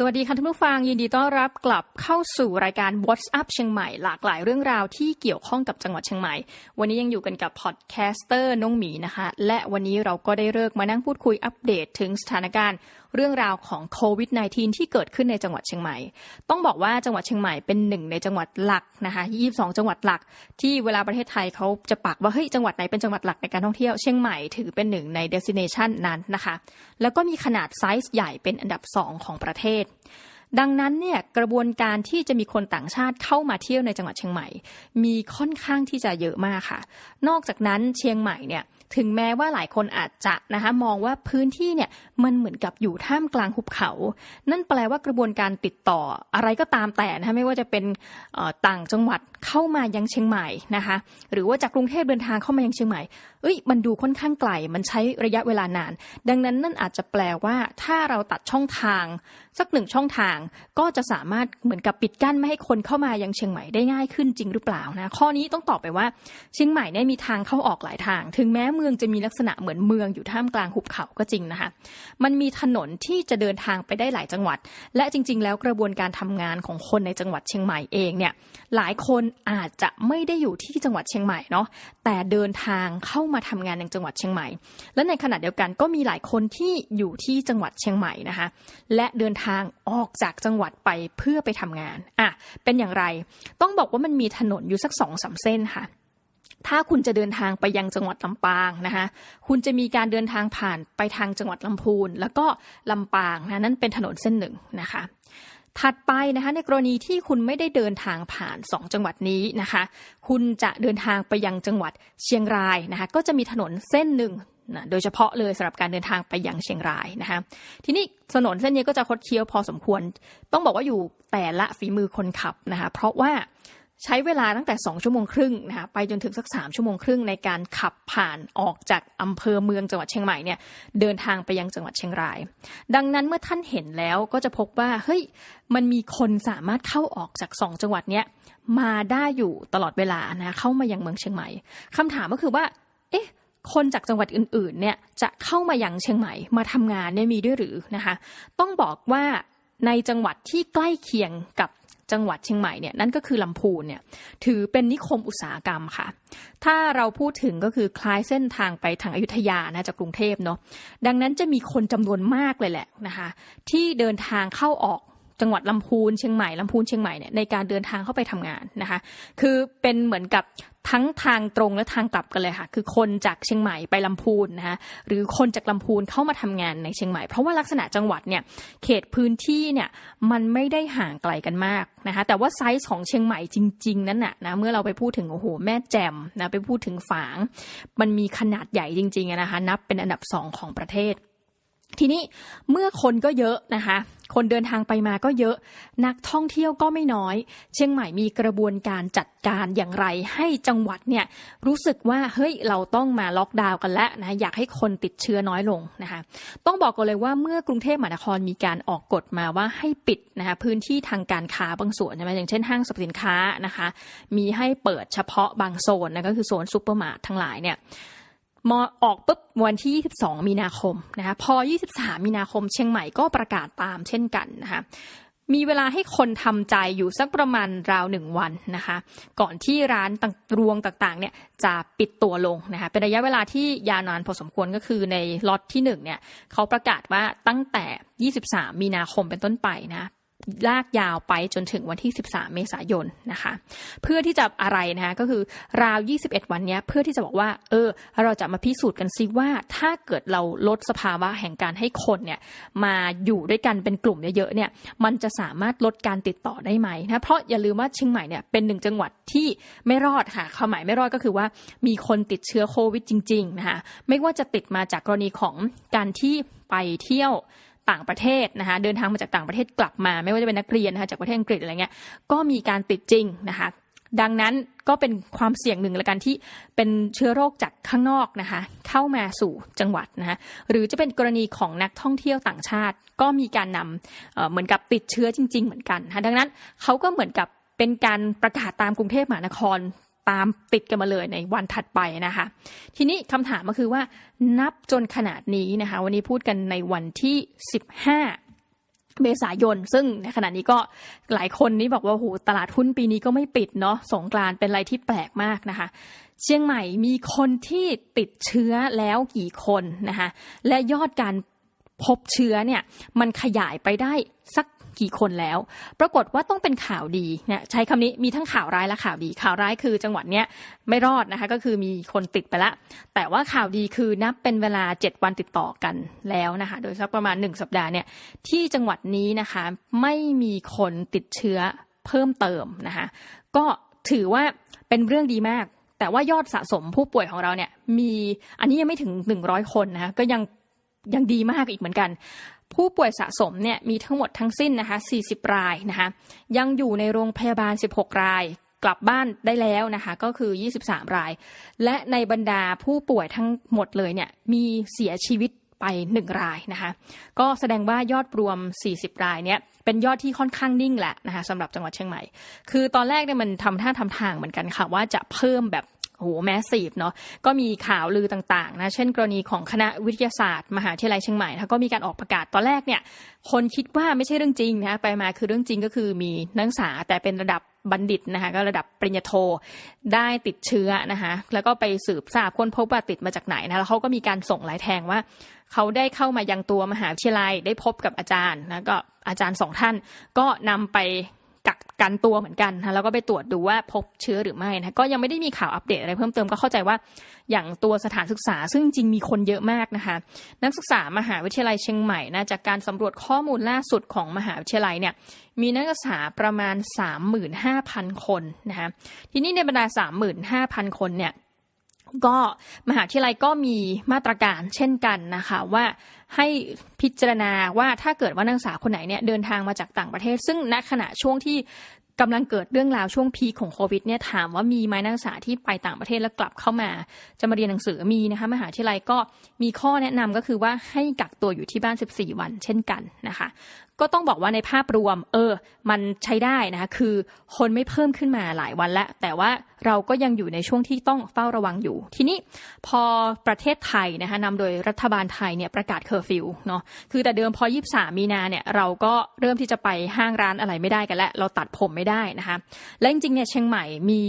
สวัสดีค่ะท่านผู้ฟังยินดีต้อนรับกลับเข้าสู่รายการ What's Up เชียงใหม่หลากหลายเรื่องราวที่เกี่ยวข้องกับจังหวัดเชียงใหม่ วันนี้ยังอยู่กันกับพอดแคสเตอร์น้องหมีนะคะ และวันนี้เราก็ได้เลิกมานั่งพูดคุยอัปเดตถึงสถานการณ์เรื่องราวของโควิด -19 ที่เกิดขึ้นในจังหวัดเชียงใหม่ ต้องบอกว่าจังหวัดเชียงใหม่เป็นหนึ่งในจังหวัดหลักนะคะ22 จังหวัดหลัก ที่เวลาประเทศไทยเขาจะปักว่าเฮ้ยจังหวัดไหนเป็นจังหวัดหลักในการท่องเที่ยวเชียงใหม่ถือเป็นหนึ่งในเดสิเนชันนั้นนะคะ แล้วก็มีขนาดไซส์ใหญ่เป็นอันดับสองของประเทศ ดังนั้นเนี่ยกระบวนการที่จะมีคนต่างชาติเข้ามาเที่ยวในจังหวัดเชียงใหม่ มีค่อนข้างที่จะเยอะมากค่ะ นอกจากนั้นเชียงใหม่เนี่ยถึงแม้ว่าหลายคนอาจจะนะคะมองว่าพื้นที่เนี่ยมันเหมือนกับอยู่ท่ามกลางหุบเขา นั่นแปลว่ากระบวนการติดต่ออะไรก็ตามแต่นะคะไม่ว่าจะเป็นต่างจังหวัดเข้ามายังเชียงใหม่นะคะหรือว่าจากกรุงเทพเดินทางเข้ามายังเชียงใหม่เอ้ยมันดูค่อนข้างไกลมันใช้ระยะเวลานาน ดังนั้นนั่นอาจจะแปลว่าถ้าเราตัดช่องทาง สักหนึ่งช่องทางก็จะสามารถเหมือนกับปิดกั้นไม่ให้คนเข้ามายังเชียงใหม่ได้ง่ายขึ้นจริงหรือเปล่านะข้อนี้ต้องตอบไปว่าเชียงใหม่เนี่ยมีทางเข้าออกหลายทาง ถึงแม้เมืองจะมีลักษณะเหมือนเมืองอยู่ท่ามกลางหุบเขาก็จริงนะคะมันมีถนนที่จะเดินทางไปได้หลายจังหวัด และจริง ๆ แล้วกระบวนการทำงานของคนในจังหวัดเชียงใหม่เองเนี่ยหลายคนอาจจะไม่ได้อยู่ที่จังหวัดเชียงใหม่เนาะแต่เดินทางเข้ามาทำงานในจังหวัดเชียงใหม่ และในขณะเดียวกันก็มีหลายคนที่อยู่ที่จังหวัดเชียงใหม่นะคะและเดินทางออกจากจังหวัดไปเพื่อไปทำงานอะเป็นอย่างไรต้องบอกว่ามันมีถนนอยู่สักสองสาเส้นค่ะ ถ้าคุณจะเดินทางไปยังจังหวัดลำปางนะคะคุณจะมีการเดินทางผ่านไปทางจังหวัดลำพูน แล้วก็ลำปางนะนั่นเป็นถนนเส้นหนึ่งนะคะถัดไปนะคะในกรณีที่คุณไม่ได้เดินทางผ่าน 2 จังหวัดนี้นะคะ คุณจะเดินทางไปยังจังหวัดเชียงรายนะคะก็จะมีถนนเส้นหนึ่ง นะโดยเฉพาะเลยสำหรับการเดินทางไปยังเชียงรายนะคะทีนี้ถนนเส้นนี้ก็จะคดเคี้ยวพอสมควร ต้องบอกว่าอยู่แต่ละฝีมือคนขับนะคะเพราะว่าใช้เวลาตั้งแต่ 2 ชั่วโมงครึ่งนะคะไปจนถึงสัก 3 ชั่วโมงครึ่งในการขับผ่านออกจากอำเภอเมืองจังหวัดเชียงใหม่เนี่ยเดินทางไปยังจังหวัดเชียงราย ดังนั้นเมื่อท่านเห็นแล้วก็จะพบว่าเฮ้ยมันมีคนสามารถเข้าออกจาก 2 จังหวัดเนี้ยมาได้อยู่ตลอดเวลานะเข้ามายังเมืองเชียงใหม่คำถามก็คือว่า เอ๊ะ คนจากจังหวัดอื่นๆเนี่ยจะเข้ามาอยังเชียงใหม่มาทำงานเนี่ยมีด้วยหรือนะคะต้องบอกว่าในจังหวัดที่ใกล้เคียงกับจังหวัดเชียงใหม่เนี่ยนั่นก็คือลำพูนเนี่ยถือเป็นนิคมอุตสาหกรรมค่ะ ถ้าเราพูดถึงก็คือคล้ายเส้นทางไปทางอายุธยานะจากกรุงเทพเนาะดังนั้นจะมีคนจำนวนมากเลยแหละนะคะที่เดินทางเข้าออกจังหวัดลำพูนเชียงใหม่ลำพูนเชียงใหม่เนี่ยในการเดินทางเข้าไปทำงานนะคะคือเป็นเหมือนกับ ทั้งทางตรงและทางกลับกันเลยค่ะ คือคนจากเชียงใหม่ไปลำพูนนะคะหรือคนจากลำพูนเข้ามาทำงานในเชียงใหม่ เพราะว่าลักษณะจังหวัดเนี่ยเขตพื้นที่เนี่ยมันไม่ได้ห่างไกลกันมากนะคะแต่ว่าไซส์ของเชียงใหม่จริง ๆ นั้นน่ะนะเมื่อเราไปพูดถึงโอ้โหแม่แจ่มนะไปพูดถึงฝาง มันมีขนาดใหญ่จริงๆนะคะนับเป็นอันดับสองของประเทศ ทีนี้เมื่อคนก็เยอะนะคะ คนเดินทางไปมาก็เยอะ นักท่องเที่ยวก็ไม่น้อย เชียงใหม่มีกระบวนการจัดการอย่างไร ให้จังหวัดเนี่ยรู้สึกว่าเฮ้ยเราต้องมาล็อกดาวน์กันแล้วนะอยากให้คนติดเชื้อน้อยลงนะคะต้องบอกกันเลยว่าเมื่อกรุงเทพมหานครมีการออกกฎมาว่าให้ปิดนะคะพื้นที่ทางการค้าบางส่วนใช่ไหมอย่างเช่นห้างสรรพสินค้านะคะ มีให้เปิดเฉพาะบางโซนนะก็คือโซนซูเปอร์มาร์ททั้งหลายเนี่ย มออกปุ๊บวันที่ 22 มีนาคมนะคะพอ 23 มีนาคม เชียงใหม่ก็ประกาศตามเช่นกันนะคะมีเวลาให้คนทำใจอยู่สักประมาณราวหนึ่งวันนะคะ ก่อนที่ร้านต่างรวงต่างๆเนี่ยจะปิดตัวลงนะคะเป็นระยะเวลาที่ยาวนานพอสมควรก็คือในล็อตที่1เนี่ยเขาประกาศว่าตั้งแต่ 23 มีนาคมเป็นต้นไปนะ ลากยาวไปจนถึงวันที่ 13 เมษายนนะคะ เพื่อที่จะอะไรนะคะก็คือราว 21 วันนี้เพื่อที่จะบอกว่า เออ เราจะมาพิสูจน์กันซิว่า ถ้าเกิดเราลดสภาวะแห่งการให้คนเนี่ยมาอยู่ด้วยกันเป็นกลุ่มเยอะๆเนี่ยมันจะสามารถลดการติดต่อได้ไหมนะเพราะอย่าลืมว่าเชียงใหม่เนี่ยเป็นหนึ่งจังหวัดที่ไม่รอดค่ะความหมายไม่รอดก็คือว่ามีคนติดเชื้อโควิดจริงๆนะคะไม่ว่าจะติดมาจากกรณีของการที่ไปเที่ยว ต่างประเทศนะคะเดินทางมาจากต่างประเทศกลับมา ไม่ว่าจะเป็นนักเรียนนะคะจากประเทศอังกฤษอะไรเงี้ยก็มีการติดจริงนะคะดังนั้นก็เป็นความเสี่ยงหนึ่งละกันที่เป็นเชื้อโรคจากข้างนอกนะคะ เข้ามาสู่จังหวัดนะคะหรือจะเป็นกรณีของนักท่องเที่ยวต่างชาติ ก็มีการนำเหมือนกับติดเชื้อจริง ๆ เหมือนกันนะคะดังนั้นเขาก็เหมือนกับเป็นการประกาศตามกรุงเทพมหานคร ตามติดกันมาเลยในวันถัดไปนะคะ ทีนี้คำถามก็คือว่านับจนขนาดนี้นะคะ วันนี้พูดกันในวันที่ 15 เมษายน ซึ่งในขณะนี้ก็หลายคนนี่บอกว่าโหตลาดหุ้นปีนี้ก็ไม่ปิดเนาะสงกรานเป็นอะไรที่แปลกมากนะคะ เชียงใหม่มีคนที่ติดเชื้อแล้วกี่คนนะคะ และยอดการพบเชื้อเนี่ยมันขยายไปได้สัก กี่คนแล้ว ปรากฏว่าต้องเป็นข่าวดีเนี่ยใช้คำนี้มีทั้งข่าวร้ายและข่าวดี ข่าวร้ายคือจังหวัดเนี้ยไม่รอดนะคะก็คือมีคนติดไปละ แต่ว่าข่าวดีคือนับเป็นเวลา 7 วันติดต่อกันแล้วนะคะโดยสักประมาณ 1 สัปดาห์เนี่ยที่จังหวัดนี้นะคะไม่มีคนติดเชื้อเพิ่มเติมนะคะก็ถือว่าเป็นเรื่องดีมาก แต่ว่ายอดสะสมผู้ป่วยของเราเนี่ยมีอันนี้ยังไม่ถึง 100 คนนะคะก็ยังยังดีมากอีกเหมือนกัน ผู้ป่วยสะสมเนี่ยมีทั้งหมดทั้งสิ้นนะคะ 40 รายนะคะยังอยู่ในโรงพยาบาล 16 รายกลับบ้านได้แล้วนะคะก็คือ 23 ราย และในบรรดาผู้ป่วยทั้งหมดเลยเนี่ยมีเสียชีวิตไป 1 รายนะคะก็แสดงว่ายอดรวม 40 รายเนี่ยเป็นยอดที่ค่อนข้างนิ่งแหละนะคะสำหรับจังหวัดเชียงใหม่ คือตอนแรกเนี่ยมันทำท่าทำทางเหมือนกันค่ะว่าจะเพิ่มแบบ โหแมสซีฟเนาะก็มีข่าวลือต่างๆนะเช่น กรณีของคณะวิทยาศาสตร์ มหาวิทยาลัยเชียงใหม่นะก็มีการออกประกาศตอนแรกเนี่ย คนคิดว่าไม่ใช่เรื่องจริงนะไปมาคือเรื่องจริงก็คือมีนักศึกษาแต่เป็นระดับบัณฑิตนะคะก็ระดับปริญญาโทได้ติดเชื้อนะคะแล้วก็ไปสืบทราบค้นพบว่าติดมาจากไหนนะแล้วเขาก็มีการส่งหลายแทงว่าเขาได้เข้ามายังตัวมหาวิทยาลัยได้พบกับอาจารย์นะก็อาจารย์สองท่านก็นำไป กักกันตัวเหมือนกันนะแล้วก็ไปตรวจดูว่าพบเชื้อหรือไม่นะก็ยังไม่ได้มีข่าวอัปเดตอะไรเพิ่มเติมก็เข้าใจว่าอย่างตัวสถานศึกษา ซึ่งจริงมีคนเยอะมากนะคะ นักศึกษามหาวิทยาลัยเชียงใหม่นะจากการสำรวจข้อมูลล่าสุดของมหาวิทยาลัยเนี่ยมีนักศึกษาประมาณ 35,000 คนนะคะทีนี้ในบรรดา 35,000 คนเนี่ย ก็มหาวิทยาลัยก็มีมาตรการเช่นกันนะคะว่าให้พิจารณาว่าถ้าเกิดว่านักศึกษาคนไหนเนี่ยเดินทางมาจากต่างประเทศ ซึ่งณขณะช่วงที่กำลังเกิดเรื่องราวช่วงพีของโควิดเนี่ยถามว่ามีไหมนักศึกษาที่ไปต่างประเทศแล้วกลับเข้ามา จะมาเรียนหนังสือมีนะคะมหาวิทยาลัยก็มีข้อแนะนำก็คือว่าให้กักตัวอยู่ที่บ้าน 14 วันเช่นกันนะคะ ก็ต้องบอกว่าในภาพรวม เออ มันใช้ได้นะคะคือคนไม่เพิ่มขึ้นมาหลายวันแล้ว แต่ว่าเราก็ยังอยู่ในช่วงที่ต้องเฝ้าระวังอยู่ ทีนี้พอประเทศไทยนะคะนำโดยรัฐบาลไทยเนี่ยประกาศเคอร์ฟิวเนาะคือแต่เดิมพอ 23 มีนาเนี่ยเราก็เริ่มที่จะไปห้างร้านอะไรไม่ได้กันแล้ว เราตัดผมไม่ได้นะคะและจริงๆเนี่ยเชียงใหม่มี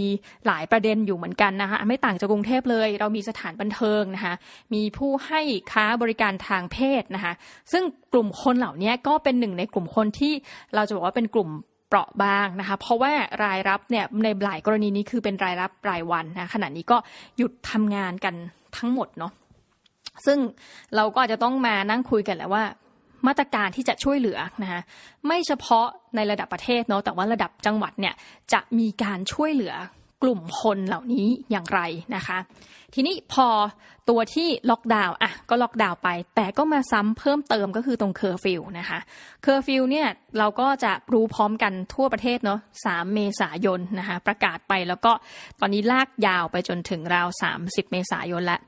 หลายประเด็นอยู่เหมือนกันนะคะไม่ต่างจากกรุงเทพเลย เรามีสถานบันเทิงนะคะมีผู้ให้ค้าบริการทางเพศนะคะซึ่ง กลุ่มคนเหล่านี้ก็เป็นหนึ่งในกลุ่มคนที่เราจะบอกว่าเป็นกลุ่มเปราะบางนะคะ เพราะว่ารายรับเนี่ยในหลายกรณีนี้คือเป็นรายรับรายวันนะขณะนี้ก็หยุดทำงานกันทั้งหมดเนาะซึ่งเราก็อาจจะต้องมานั่งคุยกันแหละว่า มาตรการที่จะช่วยเหลือนะคะไม่เฉพาะในระดับประเทศเนาะแต่ว่าระดับจังหวัดเนี่ยจะมีการช่วยเหลือ กลุ่มคนเหล่านี้อย่างไรนะคะ ทีนี้พอตัวที่ล็อกดาวน์อะก็ล็อกดาวน์ไป แต่ก็มาซ้ำเพิ่มเติมก็คือตรงเคอร์ฟิวนะคะเคอร์ฟิวเนี่ยเราก็จะรู้พร้อมกันทั่วประเทศเนาะ3 เมษายนนะคะประกาศไปแล้วก็ตอนนี้ลากยาวไปจนถึงราว 30 เมษายนแล้ว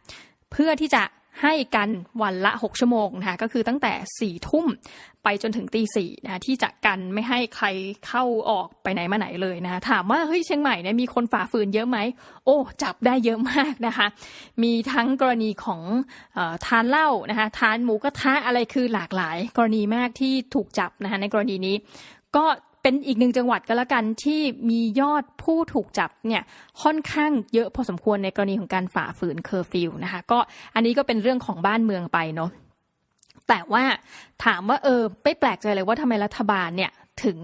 เพื่อที่จะ ให้กันวันละ 6 ชั่วโมงนะคะก็คือตั้งแต่4ทุ่มไปจนถึงตีสี่นะที่จะกันไม่ให้ใครเข้าออกไปไหนมาไหนเลยนะคะถามว่าเฮ้ยเชียงใหม่เนี่ยมีคนฝ่าฝืนเยอะไหมโอ้จับได้เยอะมากนะคะ มีทั้งกรณีของอทานเหล้านะคะทานหมูกระทะอะไรคือหลากหลาย กรณีมากที่ถูกจับนะคะในกรณีนี้ก็ เป็นอีกหนึ่งจังหวัดก็แล้วกันที่มียอดผู้ถูกจับเนี่ยค่อนข้างเยอะพอสมควรในกรณีของการฝ่าฝืนเคอร์ฟิวนะคะก็อันนี้ก็เป็นเรื่องของบ้านเมืองไปเนาะแต่ว่าถามว่าเออไม่แปลกใจเลยว่าทำไมรัฐบาลเนี่ยถึง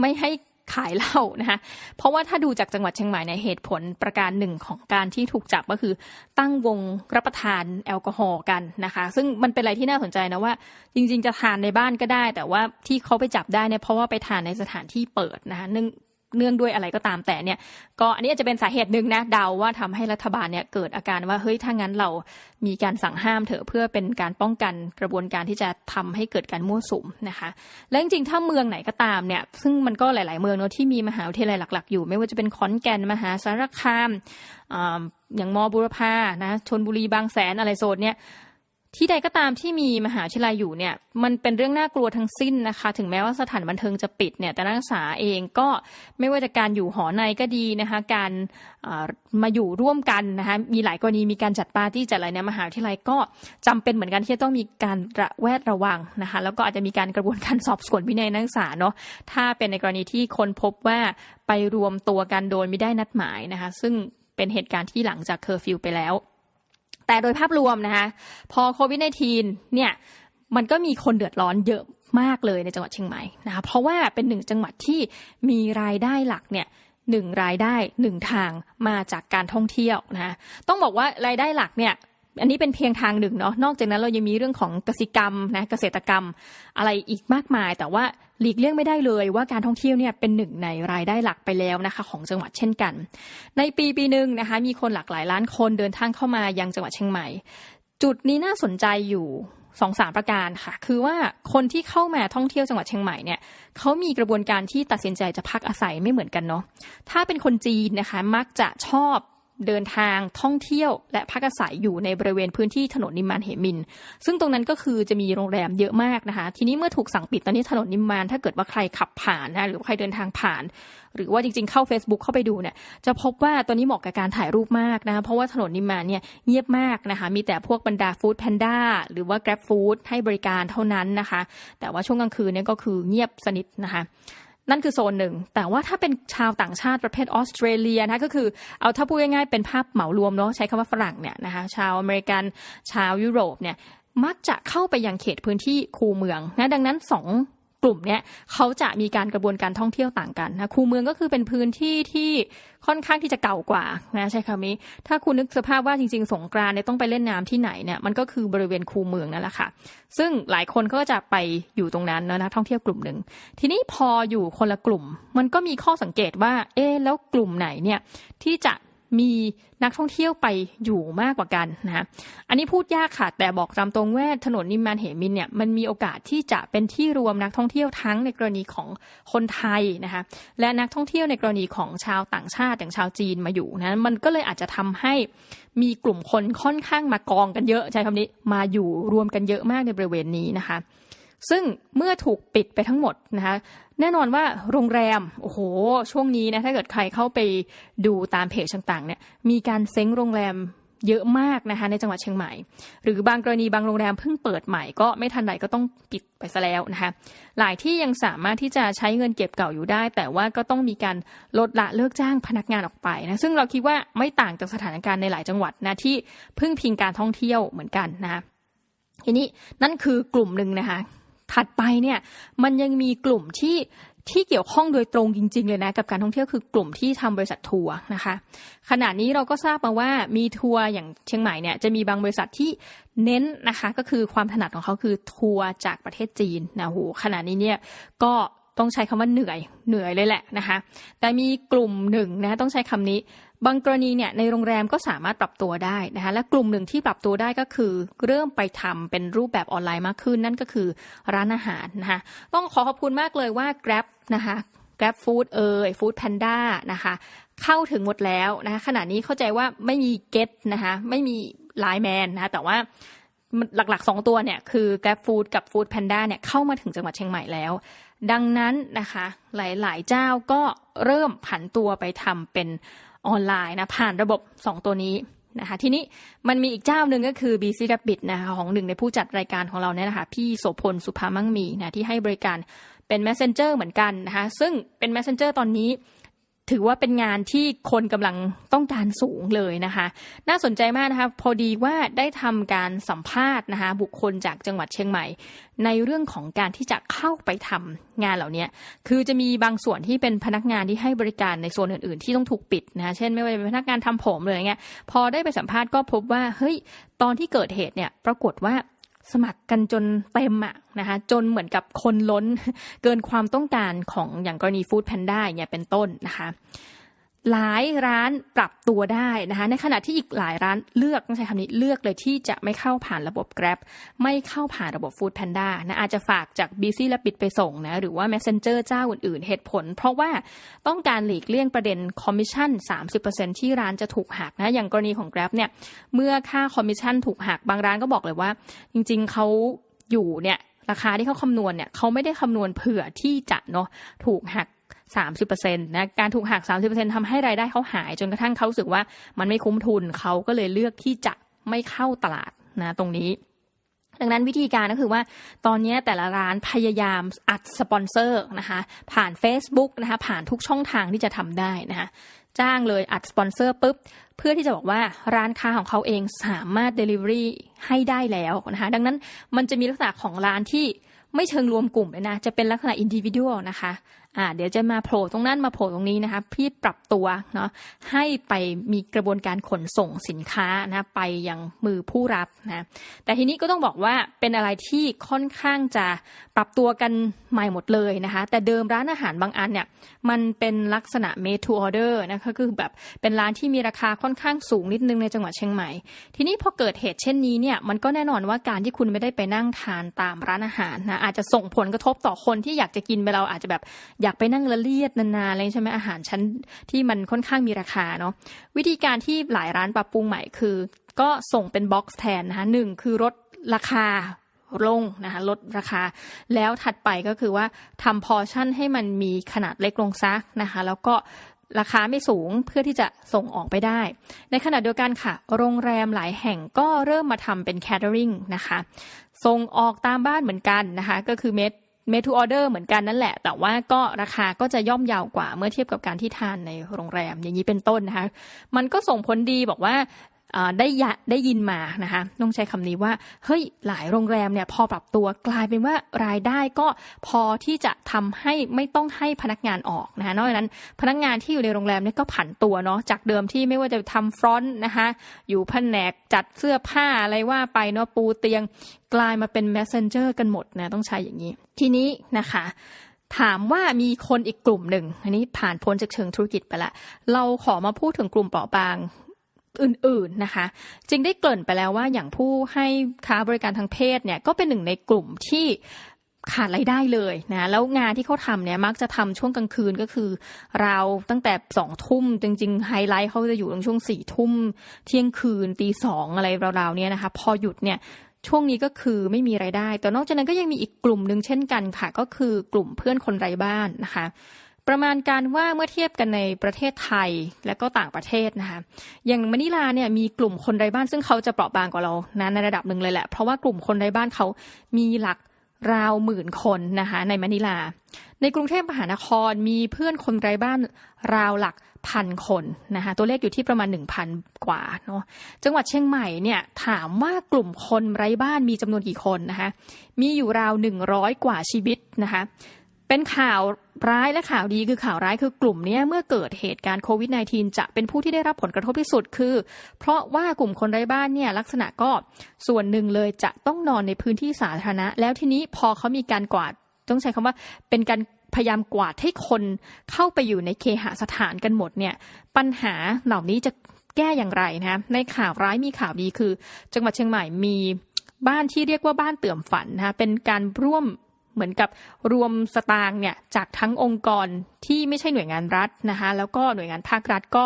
ไม่ให้ ขายเหล้านะคะเพราะว่าถ้าดูจากจังหวัดเชียงใหม่ในเหตุผลประการหนึ่งของการที่ถูกจับก็คือตั้งวงรับประทานแอลกอฮอล์กันนะคะ ซึ่งมันเป็นอะไรที่น่าสนใจนะว่า จริง ๆ จะทานในบ้านก็ได้ แต่ว่าที่เขาไปจับได้เนี่ยเพราะว่าไปทานในสถานที่เปิดนะคะนึ่ง เนื่องด้วยอะไรก็ตามแต่เนี่ย ก็อันนี้อาจจะเป็นสาเหตุหนึ่งนะเดาว่าทำให้รัฐบาลเนี่ยเกิดอาการว่าเฮ้ยถ้างั้นเรามีการสั่งห้ามเถอะเพื่อเป็นการป้องกันกระบวนการที่จะทำให้เกิดการมั่วสุมนะคะ และจริงๆถ้าเมืองไหนก็ตามเนี่ยซึ่งมันก็หลาย ๆ เมืองเนาะที่มีมหาวิทยาลัยหลัก ๆ อยู่ ไม่ว่าจะเป็นขอนแก่นมหาสารคามอย่างมอบุรพานะชนบุรีบางแสนอะไรโซนเนี่ย ที่ใดก็ตามที่มีมหาวิทยาลัยอยู่เนี่ยมันเป็นเรื่องน่ากลัวทั้งสิ้นนะคะ ถึงแม้ว่าสถานบันเทิงจะปิดเนี่ยแต่นักศึกษาเองก็ไม่ว่าจะการอยู่หอในก็ดีนะคะการมาอยู่ร่วมกันนะคะมีหลายกรณีมีการจัดปาร์ตี้จัดอะไรเนี่ยมหาวิทยาลัยก็จำเป็นเหมือนกันที่จะต้องมีการระแวดระวังนะคะแล้วก็อาจจะมีการกระบวนการสอบสวนวินัยนักศึกษาเนาะถ้าเป็นในกรณีที่คนพบว่าไปรวมตัวกันโดยไม่ได้นัดหมายนะคะซึ่งเป็นเหตุการณ์ที่หลังจากเคอร์ฟิวไปแล้ว แต่โดยภาพรวมนะคะพอโควิด -19 เนี่ยมันก็มีคนเดือดร้อนเยอะมากเลยในจังหวัดเชียงใหม่นะคะเพราะว่าเป็นหนึ่งจังหวัดที่มีรายได้หลักเนี่ยหนึ่งรายได้หนึ่งทางมาจากการท่องเที่ยวนะต้องบอกว่ารายได้หลักเนี่ย อันนี้เป็นเพียงทางหนึ่งเนาะนอกจากนั้นเรายังมีเรื่องของกสิกรรมนะเกษตรกรรมอะไรอีกมากมาย แต่ว่าหลีกเลี่ยงไม่ได้เลยว่าการท่องเที่ยวเนี่ยเป็นหนึ่งในรายได้หลักไปแล้วนะคะของจังหวัดเช่นกัน ในปีปีหนึ่งนะคะมีคนหลากหลายล้านคนเดินทางเข้ามายังจังหวัดเชียงใหม่ จุดนี้น่าสนใจอยู่สองสามประการค่ะ คือว่าคนที่เข้ามาท่องเที่ยวจังหวัดเชียงใหม่เนี่ยเขามีกระบวนการที่ตัดสินใจจะพักอาศัยไม่เหมือนกันเนาะถ้าเป็นคนจีนนะคะมักจะชอบ เดินทางท่องเที่ยวและพักอาศัยอยู่ในบริเวณพื้นที่ถนนนิมมานเหมิน ซึ่งตรงนั้นก็คือจะมีโรงแรมเยอะมากนะคะ ทีนี้เมื่อถูกสั่งปิดตอนนี้ถนนนิมมานถ้าเกิดว่าใครขับผ่านนะหรือใครเดินทางผ่าน หรือว่าจริงๆเข้า Facebook เข้าไปดูเนี่ยจะพบว่าตอนนี้เหมาะกับการถ่ายรูปมากนะคะเพราะว่าถนนนิมมานเนี่ยเงียบมากนะคะมีแต่พวกบรรดาฟู้ดแพนด้าหรือว่า Grab Food ให้บริการเท่านั้นนะคะ แต่ว่าช่วงกลางคืนเนี่ยก็คือเงียบสนิทนะคะ นั่นคือโซนหนึ่ง แต่ว่าถ้าเป็นชาวต่างชาติประเภทออสเตรเลียนะก็คือเอาถ้าพูดง่ายๆเป็นภาพเหมารวมเนาะใช้คำว่าฝรั่งเนี่ยนะคะชาวอเมริกันชาวยุโรปเนี่ยมักจะเข้าไปยังเขตพื้นที่คูเมืองนะดังนั้นสอง กลุ่มเนี้ยเขาจะมีการกระบวนการท่องเที่ยวต่างกันนะคูเมืองก็คือเป็นพื้นที่ที่ค่อนข้างที่จะเก่ากว่านะใช่คำนี้ถ้าคุณนึกสภาพว่าจริง ๆ สงกรานเนี่ยต้องไปเล่นน้ำที่ไหนเนี่ยมันก็คือบริเวณคูเมืองนั่นแหละค่ะ ซึ่งหลายคนก็จะไปอยู่ตรงนั้นนะนักท่องเที่ยวกลุ่มหนึ่งทีนี้พออยู่คนละกลุ่ม มันก็มีข้อสังเกตว่า เอ๊แล้วกลุ่มไหนเนี่ยที่จะ มีนักท่องเที่ยวไปอยู่มากกว่ากันนะอันนี้พูดยากค่ะ แต่บอกตามตรงว่าถนนนิมมานเหมินเนี่ยมันมีโอกาสที่จะเป็นที่รวมนักท่องเที่ยวทั้งในกรณีของคนไทยนะคะและนักท่องเที่ยวในกรณีของชาวต่างชาติอย่างชาวจีนมาอยู่นะมันก็เลยอาจจะทำให้มีกลุ่มคนค่อนข้างมากองกันเยอะใช้คำนี้มาอยู่รวมกันเยอะมากในบริเวณนี้นะคะ ซึ่งเมื่อถูกปิดไปทั้งหมดนะคะแน่นอนว่าโรงแรมโอ้โหช่วงนี้นะถ้าเกิดใครเข้าไปดูตามเพจต่างๆเนี่ยมีการเซ้งโรงแรมเยอะมากนะคะในจังหวัดเชียงใหม่ หรือบางกรณีบางโรงแรมเพิ่งเปิดใหม่ก็ไม่ทันไรก็ต้องปิดไปซะแล้วนะคะหลายที่ยังสามารถที่จะใช้เงินเก็บเก่าอยู่ได้ แต่ว่าก็ต้องมีการลดละเลิกจ้างพนักงานออกไปนะซึ่งเราคิดว่าไม่ต่างจากสถานการณ์ในหลายจังหวัดนะที่พึ่งพิงการท่องเที่ยวเหมือนกันนะทีนี้นั่นคือกลุ่มหนึ่งนะคะ ถัดไปเนี่ยมันยังมีกลุ่มที่ที่เกี่ยวข้องโดยตรงจริง ๆ เลยนะกับการท่องเที่ยวคือกลุ่มที่ทำบริษัททัวร์นะคะขณะนี้เราก็ทราบมาว่ามีทัวร์อย่างเชียงใหม่เนี่ยจะมีบางบริษัทที่เน้นนะคะ ก็คือความถนัดของเขาคือทัวร์จากประเทศจีนนะโหขณะนี้เนี่ยก็ต้องใช้คำว่าเหนื่อยเหนื่อยเลยแหละนะคะแต่มีกลุ่มหนึ่งนะต้องใช้คำนี้ บางกรณีเนี่ยในโรงแรมก็สามารถปรับตัวได้นะคะและกลุ่มหนึ่งที่ปรับตัวได้ก็คือ เริ่มไปทำเป็นรูปแบบออนไลน์มากขึ้น นั่นก็คือร้านอาหารนะคะต้องขอขอบคุณมากเลยว่า Grab นะคะ Grab Food เอ่ย Food Panda นะคะเข้าถึงหมดแล้วนะคะขณะนี้เข้าใจว่าไม่มี Get นะคะไม่มีไลน์แมนนะคะแต่ว่าหลักๆ 2 ตัวเนี่ยคือ Grab Food กับ Food Panda เนี่ยเข้ามาถึงจังหวัดเชียงใหม่แล้ว ดังนั้นนะคะหลายๆเจ้าก็เริ่มผันตัวไปทำเป็น ออนไลน์นะผ่านระบบ 2 ตัวนี้นะคะทีนี้มันมีอีกเจ้าหนึ่งก็คือ BC Rabbit นะคะของหนึ่งในผู้จัดรายการของเราเนี่ยนะคะพี่โสพลสุภามั่งมีนะที่ให้บริการเป็น Messenger เหมือนกันนะคะซึ่งเป็น Messenger ตอนนี้ ถือว่าเป็นงานที่คนกำลังต้องการสูงเลยนะคะ น่าสนใจมากนะคะพอดีว่าได้ทำการสัมภาษณ์นะคะบุคคลจากจังหวัดเชียงใหม่ ในเรื่องของการที่จะเข้าไปทำงานเหล่านี้คือจะมีบางส่วนที่เป็นพนักงานที่ให้บริการในโซนอื่นๆ ที่ต้องถูกปิดนะคะเช่นไม่ว่าจะเป็นพนักงานทำผมเลยเงี้ยพอได้ไปสัมภาษณ์ก็พบว่าเฮ้ยตอนที่เกิดเหตุเนี่ยปรากฏว่า สมัครกันจนเต็มอะนะคะจนเหมือนกับคนล้นเกินความต้องการของอย่างกรณีฟู้ดแพนด้าเนี่ยเป็นต้นนะคะ หลายร้านปรับตัวได้นะคะ ในขณะที่อีกหลายร้านเลือกต้องใช้คำนี้เลือกเลยที่จะไม่เข้าผ่านระบบ Grab ไม่เข้าผ่านระบบ Food Panda นะอาจจะฝากจาก Busy และปิดไปส่งนะหรือว่า Messenger เจ้าอื่นๆ เหตุผล เพราะว่าต้องการหลีกเลี่ยงประเด็นคอมมิชชั่น 30%ที่ร้านจะถูกหักนะอย่างกรณีของ Grab เนี่ยเมื่อค่าคอมมิชชั่นถูกหักบางร้านก็บอกเลยว่า จริงๆเขาอยู่เนี่ยราคาที่เขาคำนวณเนี่ยเขาไม่ได้คำนวณเผื่อที่จะเนาะถูกหัก 30%นะการถูกหัก 30%ทำให้รายได้เขาหาย จนกระทั่งเขาสึกว่ามันไม่คุ้มทุนเขาก็เลยเลือกที่จะไม่เข้าตลาดนะตรงนี้ ดังนั้นวิธีการก็คือว่าตอนนี้แต่ละร้านพยายามอัดสปอนเซอร์นะคะผ่าน Facebook นะคะผ่านทุกช่องทางที่จะทำได้นะคะจ้างเลยอัดสปอนเซอร์ปุ๊บเพื่อที่จะบอกว่าร้านค้าของเขาเองสามารถ Delivery ให้ได้แล้วนะคะดังนั้นมันจะมีลักษณะของร้านที่ไม่เชิงรวมกลุ่มเลยนะ จะเป็นลักษณะอินดิวิวดนะคะ อ่าเดี๋ยวจะมาโผล่ตรงนั้นมาโผล่ตรงนี้นะคะพี่ปรับตัวเนาะให้ไปมีกระบวนการขนส่งสินค้านะไปยังมือผู้รับนะแต่ทีนี้ก็ต้องบอกว่าเป็นอะไรที่ค่อนข้างจะปรับตัวกันใหม่หมดเลยนะคะแต่เดิมร้านอาหารบางอันเนี่ยมันเป็นลักษณะ made to order นะคะคือแบบเป็นร้านที่มีราคาค่อนข้างสูงนิดนึงในจังหวัดเชียงใหม่ ทีนี้พอเกิดเหตุเช่นนี้เนี่ยมันก็แน่นอนว่าการที่คุณไม่ได้ไปนั่งทานตามร้านอาหารนะอาจจะส่งผลกระทบต่อคนที่อยากจะกินไปเราอาจจะแบบอยากไปนั่งละเลียดนานๆอะไรใช่ไหมอาหารชั้นที่มันค่อนข้างมีราคาเนาะวิธีการที่หลายร้านปรับปรุงใหม่คือ ก็ส่งเป็นบ็อกซ์แทนนะคะหนึ่งคือลดราคาลงนะคะลดราคา แล้วถัดไปก็คือว่าทำพอชั่นให้มันมีขนาดเล็กลงซักนะคะแล้วก็ราคาไม่สูงเพื่อที่จะส่งออกไปได้ ในขณะเดียวกันค่ะ โรงแรมหลายแห่งก็เริ่มมาทำเป็น catering นะคะ ส่งออกตามบ้านเหมือนกันนะคะ ก็คือเม็ด เมทูออเดอร์เหมือนกันนั่นแหละ แต่ว่าก็ราคาก็จะย่อมยาวกว่าเมื่อเทียบกับการที่ทานในโรงแรม อย่างนี้เป็นต้นนะคะ มันก็ส่งผลดีบอกว่า ได้ยะได้ยินมานะคะต้องใช้คำนี้ว่าเฮ้ยหลายโรงแรมเนี่ยพอปรับตัวกลายเป็นว่ารายได้ก็พอที่จะทำให้ไม่ต้องให้พนักงานออกนะคะนอกจากนั้นพนักงานที่อยู่ในโรงแรมเนี่ยก็ผันตัวเนาะจากเดิมที่ไม่ว่าจะทำฟรอนต์นะคะอยู่แผนกจัดเสื้อผ้าอะไรว่าไปเนาะปูเตียงกลายมาเป็น messenger กันหมดนะต้องใช้อย่างนี้ ทีนี้นะคะถามว่ามีคนอีกกลุ่มหนึ่ง อันนี้ผ่านพ้นจากเชิงธุรกิจไปละ เราขอมาพูดถึงกลุ่มเปราะบาง อื่นๆนะคะจึงได้เกริ่นไปแล้วว่าอย่างผู้ให้ค้าบริการทางเพศเนี่ยก็เป็นหนึ่งในกลุ่มที่ขาดรายได้เลยนะแล้วงานที่เขาทำเนี่ยมักจะทำช่วงกลางคืนก็คือ เราตั้งแต่สองทุ่มจริง ๆ ไฮไลท์เขาจะอยู่ตรงช่วงสี่ทุ่มเที่ยงคืนตีสองอะไรราวๆเนี่ยนะคะพอหยุดเนี่ยช่วงนี้ก็คือไม่มีไรายได้ แต่นอกจากนั้นก็ยังมีอีกกลุ่มหนึ่งเช่นกันค่ะ ก็คือกลุ่มเพื่อนคนไร้บ้านนะคะ ประมาณการว่าเมื่อเทียบกันในประเทศไทยและก็ต่างประเทศนะคะอย่างมะนิลาเนี่ยมีกลุ่มคนไร้บ้านซึ่งเขาจะเปราะบางกว่าเรานะในระดับหนึ่งเลยแหละ เพราะว่ากลุ่มคนไร้บ้านเขามีหลักราวหมื่นคนนะคะในมะนิลา ในกรุงเทพมหานครมีเพื่อนคนไร้บ้านราวหลักพันคนนะคะตัวเลขอยู่ที่ประมาณ 1,000 กว่าเนาะจังหวัดเชียงใหม่เนี่ยถามว่ากลุ่มคนไร้บ้านมีจำนวนกี่คนนะคะมีอยู่ราว 100 กว่าชีวิตนะคะ เป็นข่าวร้ายและข่าวดีคือข่าวร้ายคือกลุ่มนี้เมื่อเกิดเหตุการณ์โควิด -19 จะเป็นผู้ที่ได้รับผลกระทบที่สุดคือ เพราะว่ากลุ่มคนไร้บ้านเนี่ยลักษณะก็ส่วนหนึ่งเลยจะต้องนอนในพื้นที่สาธารณะ แล้วทีนี้พอเขามีการกวาด ต้องใช้คำว่าเป็นการพยายามกวาดให้คนเข้าไปอยู่ในเคหสถานกันหมดเนี่ยปัญหาเหล่านี้จะแก้อย่างไรนะในข่าวร้ายมีข่าวดีคือ จังหวัดเชียงใหม่มีบ้านที่เรียกว่าบ้านเตื่อมฝันนะคะเป็นการร่วม เหมือนกับรวมสตางค์เนี่ยจากทั้งองค์กรที่ไม่ใช่หน่วยงานรัฐนะคะแล้วก็หน่วยงานภาครัฐก็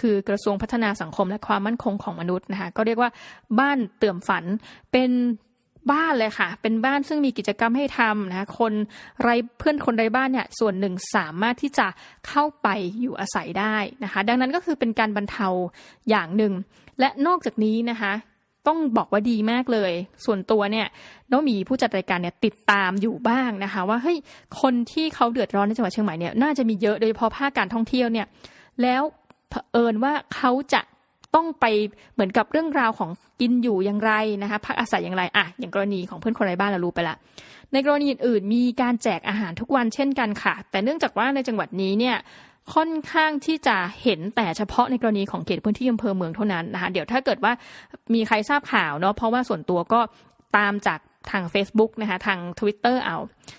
คือกระทรวงพัฒนาสังคมและความมั่นคงของมนุษย์นะคะก็เรียกว่าบ้านเตื่อมฝันเป็นบ้านเลยค่ะ เป็นบ้านซึ่งมีกิจกรรมให้ทำนะคะคนไรเพื่อนคนไรบ้านเนี่ยส่วนหนึ่งสามารถที่จะเข้าไปอยู่อาศัยได้นะคะ ดังนั้นก็คือเป็นการบรรเทาอย่างหนึ่ง และนอกจากนี้นะคะ ต้องบอกว่าดีมากเลย ส่วนตัวเนี่ยน้องมีผู้จัดรายการเนี่ยติดตามอยู่บ้างนะคะ ว่าเฮ้ยคนที่เขาเดือดร้อนในจังหวัดเชียงใหม่เนี่ยน่าจะมีเยอะโดยเฉพาะภาคการท่องเที่ยวเนี่ย แล้วเผอิญว่าเขาจะต้องไปเหมือนกับเรื่องราวของกินอยู่อย่างไรนะคะพักอาศัยอย่างไรอะอย่างกรณีของเพื่อนคนไร้บ้านเรารู้ไปละ ในกรณีอื่นมีการแจกอาหารทุกวันเช่นกันค่ะ แต่เนื่องจากว่าในจังหวัดนี้เนี่ย ค่อนข้างที่จะเห็นแต่เฉพาะในกรณีของเขตพื้นที่อำเภอเมืองเท่านั้นนะคะเดี๋ยวถ้าเกิดว่ามีใครทราบข่าวเนาะเพราะว่าส่วนตัวก็ตามจากทาง Facebook นะคะทาง Twitter เอา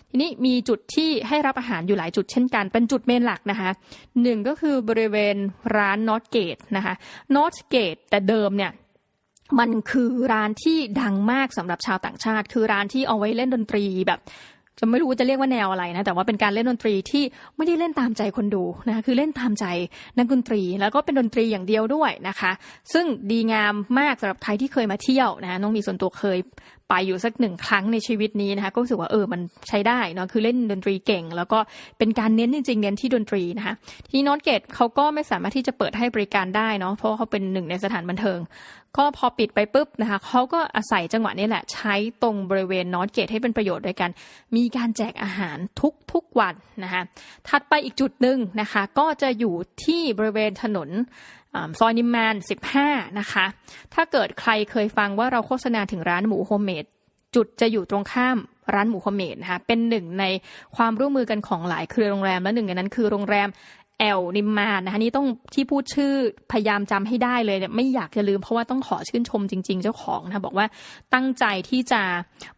ทีนี้มีจุดที่ให้รับอาหารอยู่หลายจุดเช่นกัน เป็นจุดเมนหลักนะคะหนึ่งก็คือบริเวณร้าน Northgate นะคะ Northgate แต่เดิมเนี่ยมันคือร้านที่ดังมากสำหรับชาวต่างชาติ คือร้านที่เอาไว้เล่นดนตรีแบบ จะไม่รู้จะเรียกว่าแนวอะไรนะ แต่ว่าเป็นการเล่นดนตรีที่ไม่ได้เล่นตามใจคนดูนะคะคือเล่นตามใจนักดนตรี แล้วก็เป็นดนตรีอย่างเดียวด้วยนะคะ ซึ่งดีงามมากสำหรับใครที่เคยมาเที่ยวนะน้องมีส่วนตัวเคยไปอยู่สักหนึ่งครั้งในชีวิตนี้นะคะก็รู้สึกว่าเออมันใช้ได้เนาะคือเล่นดนตรีเก่ง แล้วก็เป็นการเน้นจริงๆเน้นที่ดนตรีนะคะทีนี้นอตเกตเขาก็ไม่สามารถที่จะเปิดให้บริการได้เนาะเพราะเขาเป็นหนึ่งในสถานบันเทิง ก็พอปิดไปปุ๊บนะคะเขาก็อาศัยจังหวะนี้แหละ ใช้ตรงบริเวณนอตเกตให้เป็นประโยชน์ด้วยกันมีการแจกอาหารทุกทุกวันนะคะถัดไปอีกจุดหนึ่งนะคะก็จะอยู่ที่บริเวณถนนซอยนิมแมน15 นะคะ ถ้าเกิดใครเคยฟังว่าเราโฆษณาถึงร้านหมูโฮมเมดจุดจะอยู่ตรงข้ามร้านหมูโฮมเมดนะคะเป็นหนึ่งในความร่วมมือกันของหลายเครือโรงแรมและหนึ่งในนั้นคือโรงแรม แอลนิมมานนะคะนี่ต้องที่พูดชื่อพยายามจำให้ได้เลยไม่อยากจะลืมเพราะว่าต้องขอชื่นชมจริง ๆ เจ้าของนะบอกว่าตั้งใจที่จะ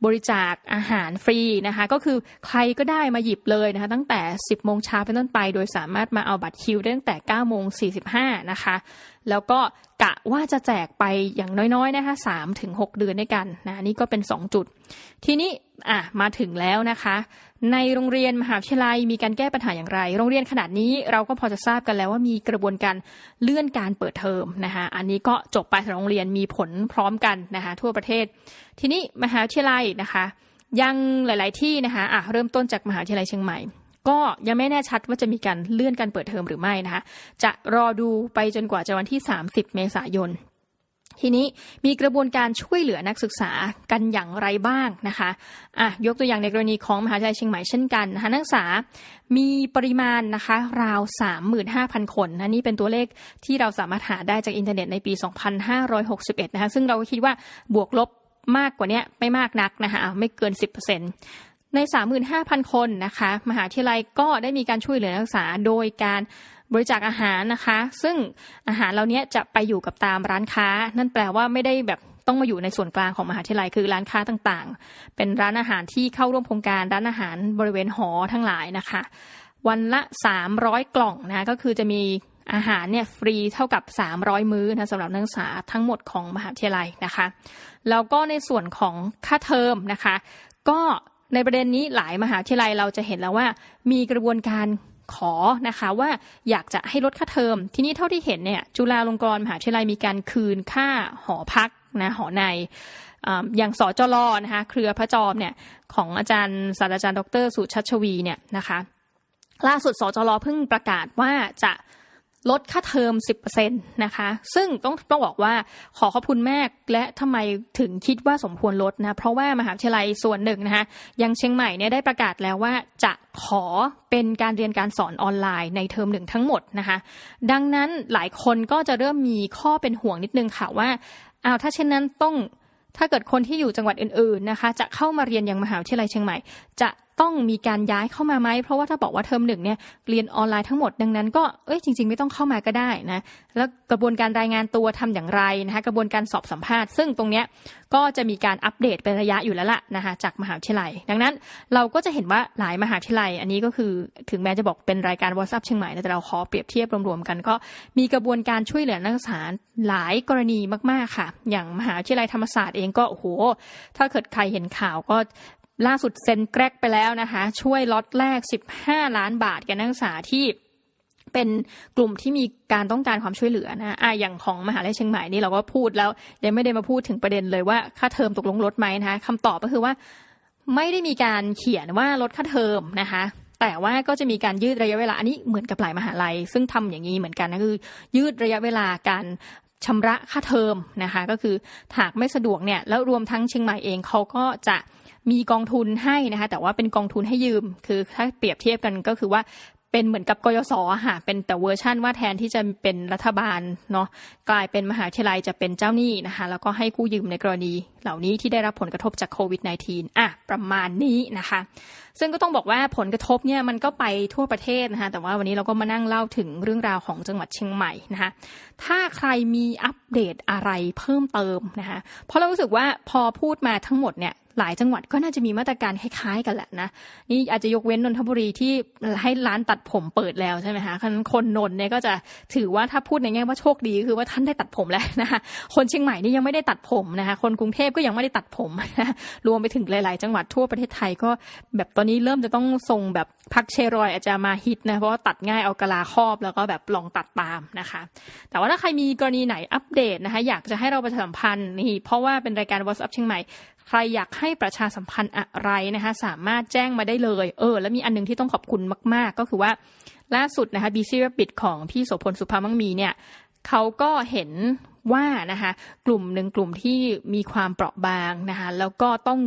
บริจาคอาหารฟรีนะคะก็คือใครก็ได้มาหยิบเลยนะคะตั้งแต่ 10 โมงเช้าเป็นต้นไป โดยสามารถมาเอาบัตรคิวได้ตั้งแต่ 9 โมง 45 นะคะแล้วก็กะว่าจะแจกไปอย่างน้อยๆนะคะสามถึงหกเดือนด้วยกันนะนี่ก็เป็นสองจุด ทีนี้อะมาถึงแล้วนะคะ ในโรงเรียนมหาวิทยาลัยมีการแก้ปัญหาอย่างไร โรงเรียนขนาดนี้เราก็พอจะทราบกันแล้วว่ามีกระบวนการเลื่อนการเปิดเทอมนะคะอันนี้ก็จบไปสำหรับโรงเรียนมีผลพร้อมกันนะคะทั่วประเทศ ทีนี้มหาวิทยาลัยนะคะยังหลาย ๆ ที่นะคะอะเริ่มต้นจากมหาวิทยาลัยเชียงใหม่ ก็ยังไม่แน่ชัดว่าจะมีการเลื่อนการเปิดเทอมหรือไม่นะคะจะรอดูไปจนกว่าจะวันที่ 30 เมษายน ทีนี้มีกระบวนการช่วยเหลือนักศึกษากันอย่างไรบ้างนะคะอะยกตัวอย่างในกรณีของมหาวิทยาลัยเชียงใหม่เช่นกันนะคะนักศึกษามีปริมาณนะคะราว 35,000 คนนะนี่เป็นตัวเลขที่เราสามารถหาได้จากอินเทอร์เน็ตในปี 2561 นะคะซึ่งเราก็คิดว่าบวกลบมากกว่านี้ไม่มากนักนะคะไม่เกิน 10% ใน 35,000 คนนะคะ มหาวิทยาลัยก็ได้มีการช่วยเหลือนักศึกษาโดยการบริจาคอาหารนะคะ ซึ่งอาหารเหล่านี้จะไปอยู่กับตามร้านค้า นั่นแปลว่าไม่ได้แบบต้องมาอยู่ในส่วนกลางของมหาวิทยาลัยคือร้านค้าต่างๆ เป็นร้านอาหารที่เข้าร่วมโครงการร้านอาหารบริเวณหอทั้งหลายนะคะ วันละ 300 กล่องนะก็คือจะมีอาหารเนี่ยฟรีเท่ากับ 300 มื้อนะสำหรับนักศึกษาทั้งหมดของมหาวิทยาลัยนะคะ แล้วก็ในส่วนของค่าเทอมนะคะ ก็ ในประเด็นนี้หลายมหาวิทยาลัยเราจะเห็นแล้วว่า มีกระบวนการขอนะคะว่าอยากจะให้ลดค่าเทอม ทีนี้เท่าที่เห็นเนี่ยจุฬาลงกรณ์มหาวิทยาลัยมีการคืนค่าหอพักนะหอในอย่างสจลนะคะเครือพระจอมเนี่ยของอาจารย์ศาสตราจารย์ดรสุชัชวีเนี่ยนะคะล่าสุดสจลเพิ่งประกาศว่าจะ ลดค่าเทอม 10%นะคะ ซึ่งต้องต้องบอกว่าขอขอบคุณแม่และทำไมถึงคิดว่าสมควรลดนะ เพราะว่ามหาวิทยาลัยส่วนหนึ่งนะคะยังเชียงใหม่เนี่ยได้ประกาศแล้วว่าจะขอเป็นการเรียนการสอนออนไลน์ในเทอมหนึ่งทั้งหมดนะคะ ดังนั้นหลายคนก็จะเริ่มมีข้อเป็นห่วงนิดนึงค่ะว่าอ้าวถ้าเช่นนั้นต้องถ้าเกิดคนที่อยู่จังหวัดอื่นๆนะคะ จะเข้ามาเรียนยังมหาวิทยาลัยเชียงใหม่ จะ ต้องมีการย้ายเข้ามาไหม เพราะว่าถ้าบอกว่าเทอมหนึ่งเนี่ยเรียนออนไลน์ทั้งหมดดังนั้นก็เอ้ยจริง ๆ ไม่ต้องเข้ามาก็ได้นะแล้วกระบวนการรายงานตัวทำอย่างไรนะคะกระบวนการสอบสัมภาษณ์ ซึ่งตรงเนี้ยก็จะมีการอัปเดตเป็นระยะอยู่แล้วล่ะนะคะจากมหาวิทยาลัย ดังนั้นเราก็จะเห็นว่าหลายมหาวิทยาลัย อันนี้ก็คือถึงแม้จะบอกเป็นรายการวอ t s ั p เชียงใหม่แต่เราขอเปรียบเทียบรวมๆกัน ก็มีกระบวนการช่วยเหลือนักศึกษาหลายกรณีมากๆค่ะ อย่างมหาวิทยาลัยธรรมศาสตร์เองก็โอ้โหถ้าเกิดใครเห็นข่าวก็ ล่าสุดเซ็นแกรกไปแล้วนะคะ ช่วยล็อตแรก 15 ล้านบาทแก่นักศึกษาที่เป็นกลุ่มที่มีการต้องการความช่วยเหลือนะอะอย่างของมหาลัยเชียงใหม่นี่เราก็พูดแล้วยังไม่ได้มาพูดถึงประเด็นเลยว่าค่าเทอมตกลงลดไหมนะคะคำตอบก็คือว่าไม่ได้มีการเขียนว่าลดค่าเทอมนะคะ แต่ว่าก็จะมีการยืดระยะเวลาอันนี้เหมือนกับหลายมหาลัย ซึ่งทำอย่างนี้เหมือนกันนะคือ ยืดระยะเวลาการ ชำระค่าเทอมนะคะก็คือหากไม่สะดวกเนี่ยแล้วรวมทั้งเชียงใหม่เองเขาก็จะมีกองทุนให้นะคะแต่ว่าเป็นกองทุนให้ยืม คือถ้าเปรียบเทียบกันก็คือว่า เป็นเหมือนกับกยศค่ะเป็นแต่เวอร์ชั่นว่าแทนที่จะเป็นรัฐบาลเนาะกลายเป็นมหาวิทยาลัยจะเป็นเจ้าหนี้นะคะแล้วก็ให้กู้ยืมในกรณีเหล่านี้ที่ได้รับผลกระทบจากโควิด -19 อะประมาณนี้นะคะ ซึ่งก็ต้องบอกว่าผลกระทบเนี่ยมันก็ไปทั่วประเทศนะคะแต่ว่าวันนี้เราก็มานั่งเล่าถึงเรื่องราวของจังหวัดเชียงใหม่นะคะถ้าใครมีอัปเดตอะไรเพิ่มเติมนะคะเพราะเรารู้สึกว่าพอพูดมาทั้งหมดเนี่ย หลายจังหวัดก็น่าจะมีมาตรการคล้ายๆกันแหละนะ นี่อาจจะยกเว้นนนทบุรีที่ให้ร้านตัดผมเปิดแล้วใช่ไหมคะคนนนเนี่ยก็จะถือว่าถ้าพูดในแง่ว่าโชคดีคือว่าท่านได้ตัดผมแล้วนะคะคนเชียงใหม่นี่ยังไม่ได้ตัดผมนะคะคนกรุงเทพก็ยังไม่ได้ตัดผมนะรวมไปถึงหลาย ๆ จังหวัดทั่วประเทศไทยก็แบบตอนนี้เริ่มจะต้องทรงแบบพักเชรอยอาจจะมาฮิตนะเพราะว่าตัดง่ายเอากะลาครอบแล้วก็แบบลองตัดตามนะคะ แต่ว่าถ้าใครมีกรณีไหนอัปเดตนะคะอยากจะให้เราประชาสัมพันธ์นี่เพราะว่าเป็นรายการ WhatsApp เชียงใหม่ ใครอยากให้ประชาสัมพันธ์อะไรนะคะสามารถแจ้งมาได้เลย เออ แล้วมีอันนึงที่ต้องขอบคุณมาก ๆ ก็คือว่าล่าสุดนะคะ BC Rabbit ของพี่โสพลสุภามังมีเนี่ยเขาก็เห็นว่านะคะกลุ่มหนึ่งกลุ่มที่มีความเปราะบางนะคะแล้วก็ต้อง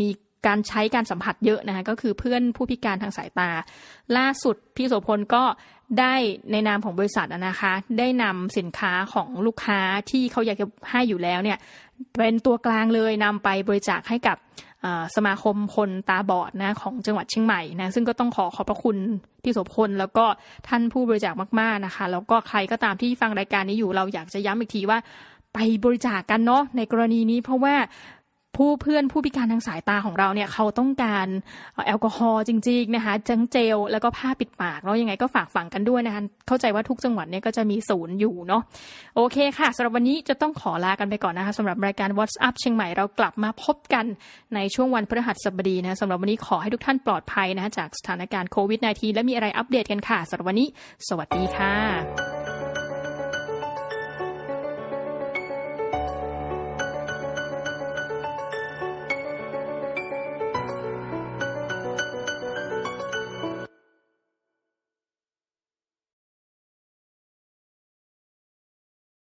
มีการใช้การสัมผัสเยอะนะคะก็คือเพื่อนผู้พิการทางสายตา ล่าสุดพี่โสพลก็ได้ในนามของบริษัทนะคะ ได้นำสินค้าของลูกค้าที่เขาอยากจะให้อยู่แล้วเนี่ย เป็นตัวกลางเลยนำไปบริจาคให้กับสมาคมคนตาบอดนะของจังหวัดเชียงใหม่นะซึ่งก็ต้องขอขอบพระคุณพี่โสพลแล้วก็ท่านผู้บริจาคมากๆนะคะ แล้วก็ใครก็ตามที่ฟังรายการนี้อยู่เราอยากจะย้ำอีกทีว่าไปบริจาคกกันเนาะในกรณีนี้เพราะว่า ผู้เพื่อนผู้พิการทางสายตาของเราเนี่ยเขาต้องการแอลกอฮอล์จริงๆนะคะจังเจล แล้วก็ผ้าปิดปากเนาะยังไงก็ฝากฝังกันด้วยนะคะเข้าใจว่าทุกจังหวัดเนี่ยก็จะมีศูนย์อยู่เนาะโอเคค่ะสำหรับวันนี้จะต้องขอลากันไปก่อนนะคะสำหรับรายการ What's Up เชียงใหม่เรากลับมาพบกันในช่วงวันพฤหัสบดีนะสำหรับวันนี้ขอให้ทุกท่านปลอดภัยนะคะจากสถานการณ์โควิด -19 และมีอะไรอัปเดตกันค่ะสำหรับวันนี้ สวัสดีค่ะ